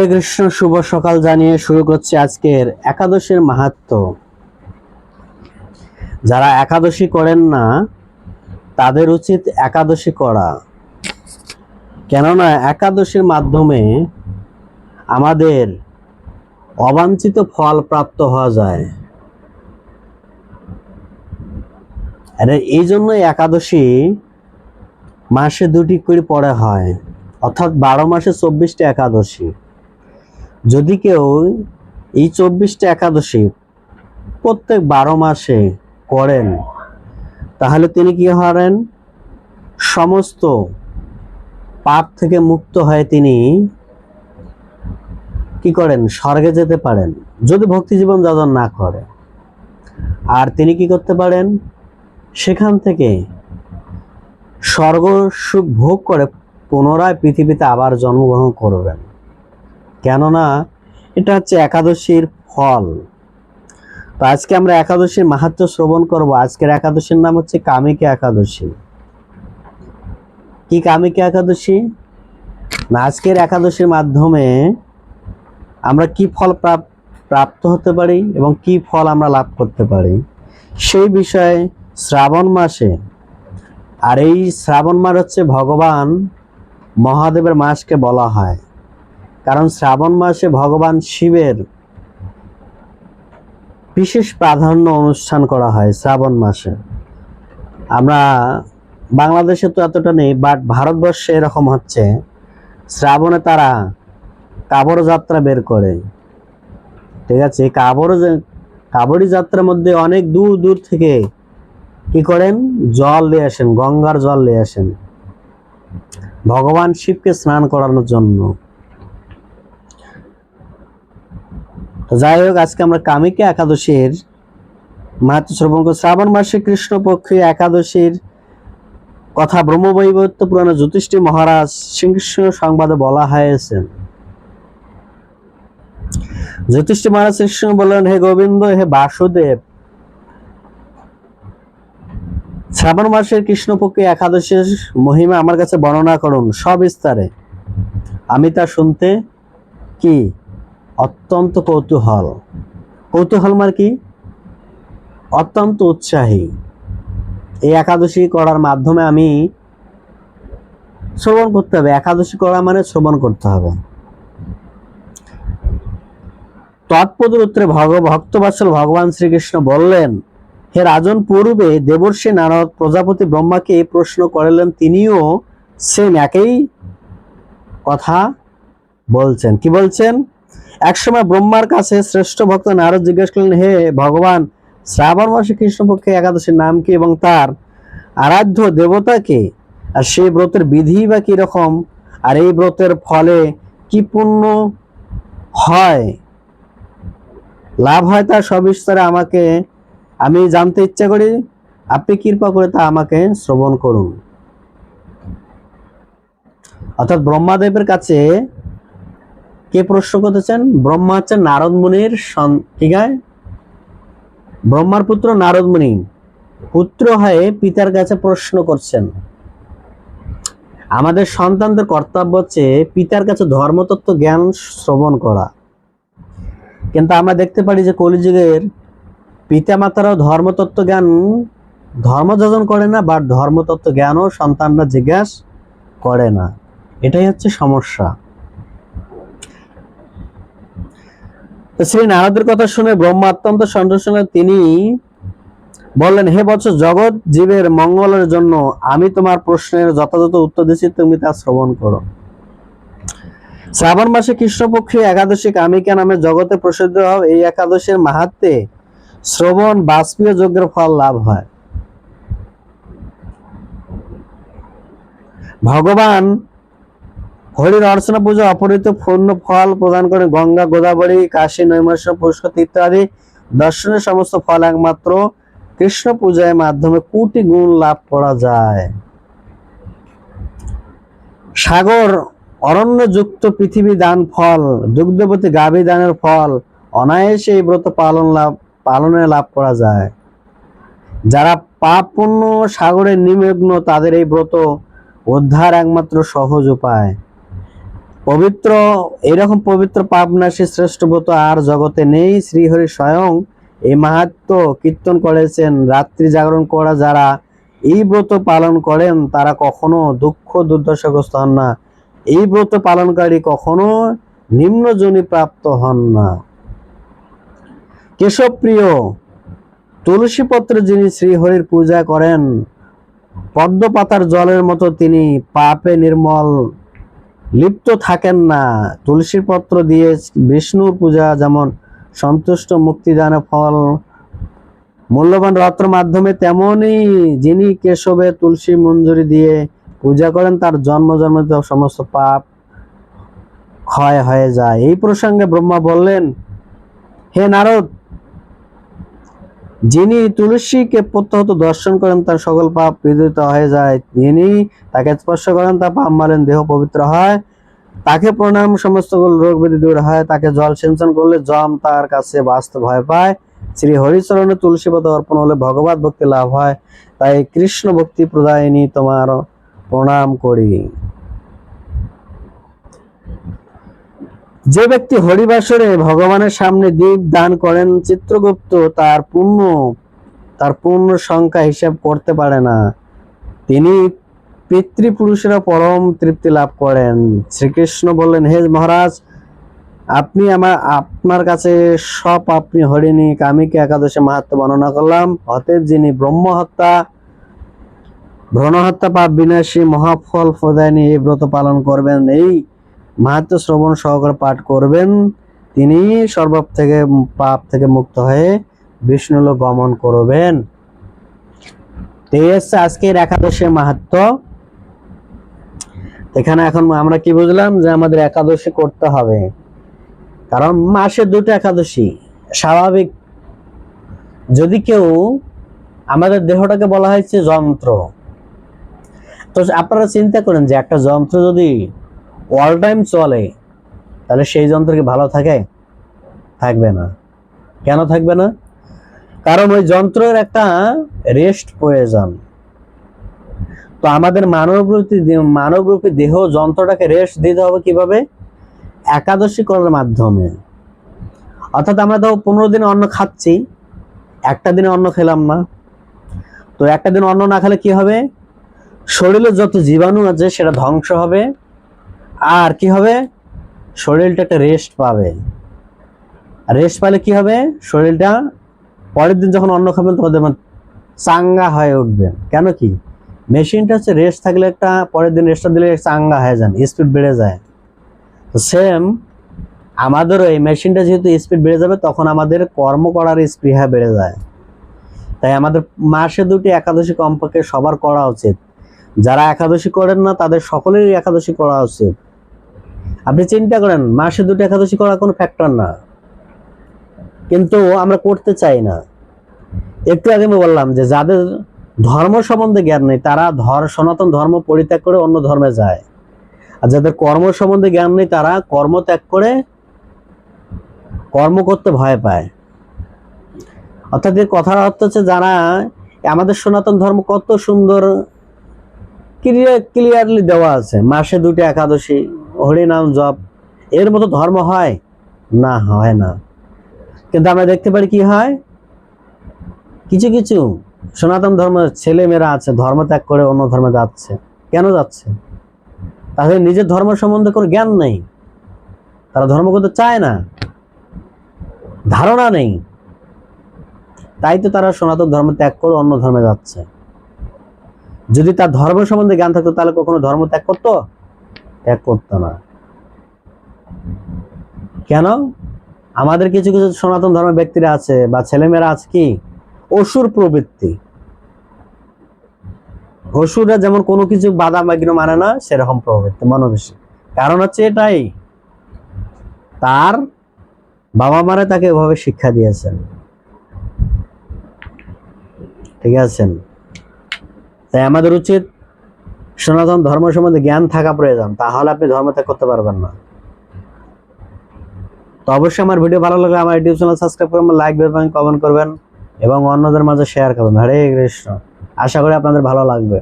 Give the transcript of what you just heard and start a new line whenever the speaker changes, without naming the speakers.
হরে কৃষ্ণ, শুভ সকাল জানিয়ে শুরু করছে আজকের একাদশীর মাহাত্ম। যারা একাদশী করেন না, তাদের উচিত একাদশী করা। কেননা একাদশীর মাধ্যমে আমাদের অবাঞ্ছিত ফল প্রাপ্ত হওয়া যায়। আরে এই জন্যই একাদশী মাসে দুটি করে পড়া হয়, অর্থাৎ বারো মাসে চব্বিশটা একাদশী। যদি কেউ এই চব্বিশটা একাদশী প্রত্যেক বারো মাসে করেন, তাহলে তিনি কি হারেন? সমস্ত পাপ থেকে মুক্ত হয়ে তিনি কি করেন? স্বর্গে যেতে পারেন, যদি ভক্তি জীবন যাজন না করে। আর তিনি কি করতে পারেন? সেখান থেকে স্বর্গ সুখ ভোগ করে পুনরায় পৃথিবীতে আবার জন্মগ্রহণ করবেন। কেননা এটা হচ্ছে একাদশীর ফল। তো আজকে আমরা একাদশীর মাহাত্ম শ্রবণ করব। আজকের একাদশীর নাম হচ্ছে কামিকা একাদশী। কি কামিকা একাদশী? না, আজকের একাদশীর মাধ্যমে আমরা কি ফল প্রাপ- প্রাপ্ত হতে পারি এবং কি ফল আমরা লাভ করতে পারি? সেই বিষয়ে শ্রাবণ মাসে, আর এই শ্রাবণ মাস হচ্ছে ভগবান মহাদেবের মাসকে বলা হয়। কারণ শ্রাবণ মাসে ভগবান শিবের বিশেষ প্রাধান্য অনুষ্ঠান করা হয় শ্রাবণ মাসে। আমরা বাংলাদেশে তো এতটা নেই বাট ভারতবর্ষে এরকম হচ্ছে, শ্রাবণে তারা কাবড় যাত্রা বের করে। ঠিক আছে যে- কাবড়ি যাত্রার মধ্যে অনেক দূর দূর থেকে কি করেন? জল নিয়ে আসেন, গঙ্গার জল নিয়ে আসেন। ভগবান শিবকে স্নান করানোর জন্য তো যাই হোক, আজকে আমরা কামিকা একাদশীর মাহাত্ম শ্রবণ শ্রাবণ মাসে কৃষ্ণপক্ষে একাদশীর কথা ব্রহ্মবৈবত্য পুরাণে জ্যোতিষ্ঠী মহারাজ শ্রীকৃষ্ণ সংবাদে বলা হয়েছে। জ্যোতিষ্ঠী মহারাজ শ্রীকৃষ্ণ বললেন, হে গোবিন্দ, হে বাসুদেব, শ্রাবণ মাসের কৃষ্ণপক্ষে একাদশীর মহিমা আমার কাছে বর্ণনা করুন সবিস্তারে। আমি তা শুনতে কি অত্যন্ত কৌতূহল। কৌতূহল মানে কি? অত্যন্ত উৎসাহী। এই একাদশী করার মাধ্যমে আমি শ্রবণ করতে হবে। একাদশী করা মানে শ্রবণ করতে হবে। তৎপদের উত্তরে ভগ, ভক্তবাৎসল ভগবান শ্রীকৃষ্ণ বললেন, হে রাজন, পূর্বে দেবর্ষি নারদ প্রজাপতি ব্রহ্মাকে এই প্রশ্ন করিলেন। তিনিও সেম একই কথা বলছেন। কি বলছেন? একসময় ব্রহ্মার কাছে শ্রেষ্ঠ ভক্ত নারদ জিজ্ঞেস করলেন, হে ভগবান, শ্রাবণ মাসে কৃষ্ণপক্ষে একাদশীর নাম কি এবং তার আরাধ্য দেবতাকে আর সেই ব্রতের বিধি বা কি রকম আর এই ব্রতের ফলে কি পুণ্য হয়? লাভ হয় তার সবিস্তারে আমাকে, আমি জানতে ইচ্ছা করি, আপনি কৃপা করে তা আমাকে শ্রবণ করুন। অর্থাৎ ব্রহ্মাদেবের কাছে কে প্রশ্ন করতেছেন? ব্রহ্মা হচ্ছে নারদ মুনির ঠিক আছে ব্রহ্মার পুত্র নারদ মুনি। পুত্র হয়ে পিতার কাছে প্রশ্ন করছেন। আমাদের সন্তানদের কর্তব্য হচ্ছে পিতার কাছে ধর্মতত্ত্ব জ্ঞান শ্রবণ করা। কিন্তু আমরা দেখতে পারি যে কলিযুগের পিতামাতারাও ধর্মতত্ত্ব জ্ঞান ধর্মযাজন করে না বা ধর্মতত্ত্ব জ্ঞানও সন্তানরা জিজ্ঞাসা করে না। এটাই হচ্ছে সমস্যা। তো শ্রী নারদের কথা শুনে ব্রহ্মা অত্যন্ত সন্তোষ। তিনি বললেন, হে বৎস জগৎ জীবের মঙ্গলের জন্য আমি তোমার প্রশ্নের যথাযথ উত্তর দিচ্ছি তুমি তা শ্রবণ করো শ্রাবণ মাসে কৃষ্ণপক্ষী একাদশী কামিকা নামে জগতে প্রসিদ্ধ হও এই একাদশীর মাহাত্মে শ্রবণ বাষ্পীয় যজ্ঞের ফল লাভ হয় ভগবান হরির অর্চনা পূজা অপরিত পূর্ণ ফল প্রদান করে গঙ্গা, গোদাবরী, কাশী নৈমাস পুষ্কর ইত্যাদি দর্শনের সমস্ত ফল একমাত্র কৃষ্ণ পূজার মাধ্যমে কোটি গুণ লাভ করা যায়। সাগর অরণ্য যুক্ত পৃথিবী দান ফল, দুগ্ধবতী গাভী দানের ফল, অনায়াসে এই ব্রত পালন লাভ, পালনে লাভ করা যায়। যারা পাপ পুণ্য সাগরে নিমগ্ন, তাদের এই ব্রত উদ্ধার একমাত্র সহজ উপায়। পবিত্র, এরকম পবিত্র পাপনাশী শ্রেষ্ঠ ব্রত আর জগতে নেই। শ্রীহরি স্বয়ং এই মাহাত্ম কীর্তন করেছেন, রাত্রি জাগরণ করা যারা এই ব্রত পালন করেন, তারা কখনো দুঃখ দুর্দশাগ্রস্ত হন না। এই ব্রত পালনকারী কখনো নিম্নজনী প্রাপ্ত হন না। কেশবপ্রিয় তুলসী পত্র যিনি শ্রীহরির পূজা করেন পদ্ম পাতার জলের মতো তিনি পাপে নির্মল লিপ্ত থাকেন না। তুলসীর পত্র দিয়ে বিষ্ণুর পূজা যেমন সন্তুষ্ট মুক্তিদান ফল মূল্যবান রত্ন মাধ্যমে তেমনই যিনি কেশবে তুলসী মঞ্জুরি দিয়ে পূজা করেন, তার জন্ম জন্মিত সমস্ত পাপ ক্ষয় হয়ে যায়। এই প্রসঙ্গে ব্রহ্মা বললেন, হে নারদ যিনি তুলসীকে প্রত্যহত দর্শন করেন, তার সকল পাপ বিদিত হয়ে যায়। যিনি তাকে স্পর্শ করেন, তার পাপ মারেন দেহ পবিত্র হয়। তাকে প্রণাম, সমস্ত রোগ ব্যাধি দূর হয়। তাকে জল সিঞ্চন করলে জম তার কাছে বাঁচতে ভয় পায়। শ্রী হরিচরণে তুলসী পদ অর্পণ হলে ভগবত ভক্তি লাভ হয়। তাই কৃষ্ণ ভক্তি প্রদায়িনী তোমার প্রণাম করি। যে ব্যক্তি হরিবাসরে ভগবানের সামনে দীপ দান করেন চিত্রগুপ্ত, তার পুণ্য, তার পূর্ণ সংখ্যা হিসাব করতে পারে না। তিনি পিতৃপুরুষেরা পরম তৃপ্তি লাভ করেন। শ্রীকৃষ্ণ বললেন, হে মহারাজ, আপনি আমার, আপনার কাছে সব আপনি হরিণী কামিকে একাদশে মাহাত্ম বর্ণনা করলাম? অতএব যিনি ব্রহ্ম হত্যা ভ্রণ হত্যা পাপ বিনাশী মহাফল প্রদায়নী এই ব্রত পালন করবেন, এই মাহাত্ম শ্রবণ সহকারে পাঠ করবেন। তিনি সর্বাপ থেকে পাপ থেকে মুক্ত হয়ে বিষ্ণুলোক গমন করবেন। আজকের একাদশের মাহাত্ম এখানে এখন আমরা কি বুঝলাম যে আমাদের একাদশী করতে হবে। কারণ মাসে দুটো একাদশী, স্বাভাবিক। যদি কেউ আমাদের দেহটাকে বলা হয়েছে যন্ত্র, তো আপনারা চিন্তা করেন যে একটা যন্ত্র যদি অল টাইম চলে, তাহলে সেই যন্ত্র কি ভালো থাকে? থাকবে না। কেন থাকবে না? কারণ ওই যন্ত্রের একটা রেস্ট প্রয়োজন। তো আমাদের মানবরূপী মানবরূপী দেহ যন্ত্রটাকে রেস্ট দিতে হবে কীভাবে? একাদশী করার মাধ্যমে। অর্থাৎ আমরা তো পনেরো দিনে অন্ন খাচ্ছি, একটা দিনে অন্ন খেলাম না। তো একটা দিন অন্ন না খেলে কি হবে? শরীরে যত জীবাণু আছে, সেটা ধ্বংস হবে। আর কি হবে? শরীরটা একটা রেস্ট পাবে। রেস্ট পেলে কি হবে? শরীরটা পরের দিন যখন অন্ন খাবেন তোমাদের চাঙ্গা হয়ে উঠবে। কেন কি? মেশিনটা হচ্ছে রেস্ট থাকলে একটা পরের দিন রেস্টটা দিলে চাঙ্গা হয়ে যান স্পিড বেড়ে যায়। তো সেম আমাদেরও এই মেশিনটা যেহেতু স্পিড বেড়ে যাবে, তখন আমাদের কর্ম করার স্পৃহা বেড়ে যায়। তাই আমাদের মাসে দুটি একাদশী কমপক্ষে সবার করা উচিত। যারা একাদশী করেন না, তাদের সকলেরই একাদশী করা উচিত। আপনি চিন্তা করেন, মাসে দুটো একাদশী করা কোনো ফ্যাক্টর না। কিন্তু আমরা করতে চাই না। একটু আগে আমি বললাম যে, যাদের ধর্ম সম্বন্ধে জ্ঞান নেই, তারা ধর, সনাতন ধর্ম পরিত্যাগ করে অন্য ধর্মে যায়। আর যাদের কর্ম সম্বন্ধে জ্ঞান নেই, তারা কর্ম ত্যাগ করে কর্ম করতে ভয় পায়। অর্থাৎ এর কথার অর্থ হচ্ছে, যারা আমাদের সনাতন ধর্ম কত সুন্দর ক্লিয়ারলি দেওয়া আছে, মাসে দুটো একাদশী হরিনাম জপ। এর মতো ধর্ম হয়? না হয় না। কিন্তু আমরা দেখতে পারি কি হয়? কিছু কিছু সনাতন ধর্মের ছেলে মেয়েরা আছে, ধর্ম ত্যাগ করে অন্য ধর্মে যাচ্ছে। কেন যাচ্ছে? তাদের নিজের ধর্ম সম্বন্ধে কোনো জ্ঞান নেই। তারা ধর্ম করতে চায় না। ধারণা নেই। তাই তো তারা সনাতন ধর্ম ত্যাগ করে অন্য ধর্মে যাচ্ছে। যদি তার ধর্ম সম্বন্ধে জ্ঞান থাকতো, তাহলে কখনো ধর্ম ত্যাগ করতো? ত্যাগ করতো না। কেন? আমাদের কিছু কিছু সনাতন ধর্মের ব্যক্তিরা আছে বা ছেলেমেয়েরা আছে কি? অসুর প্রবৃত্তি। অসুররা যেমন কোনো কিছু বাধা বাগ্ন মানে না, সেরকম প্রবৃত্তি, মনোবেশী। কারণ হচ্ছে এটাই, তার বাবা মারা তাকে এভাবে শিক্ষা দিয়েছেন। ঠিক আছেন তাই আমাদের উচিত সনাতন ধর্ম সম্বন্ধে জ্ঞান থাকা প্রয়োজন, তাহলে আপনি ধর্ম ত্যাগ করতে পারবেন না। তো অবশ্যই আমার ভিডিও ভালো লাগলে আমার ইউটিউব চ্যানেল সাবস্ক্রাইব করবেন লাইক দেবেন কমেন্ট করবেন এবং অন্যদের মাঝে শেয়ার করবেন। হরে কৃষ্ণ। আশা করি আপনাদের ভালো লাগবে।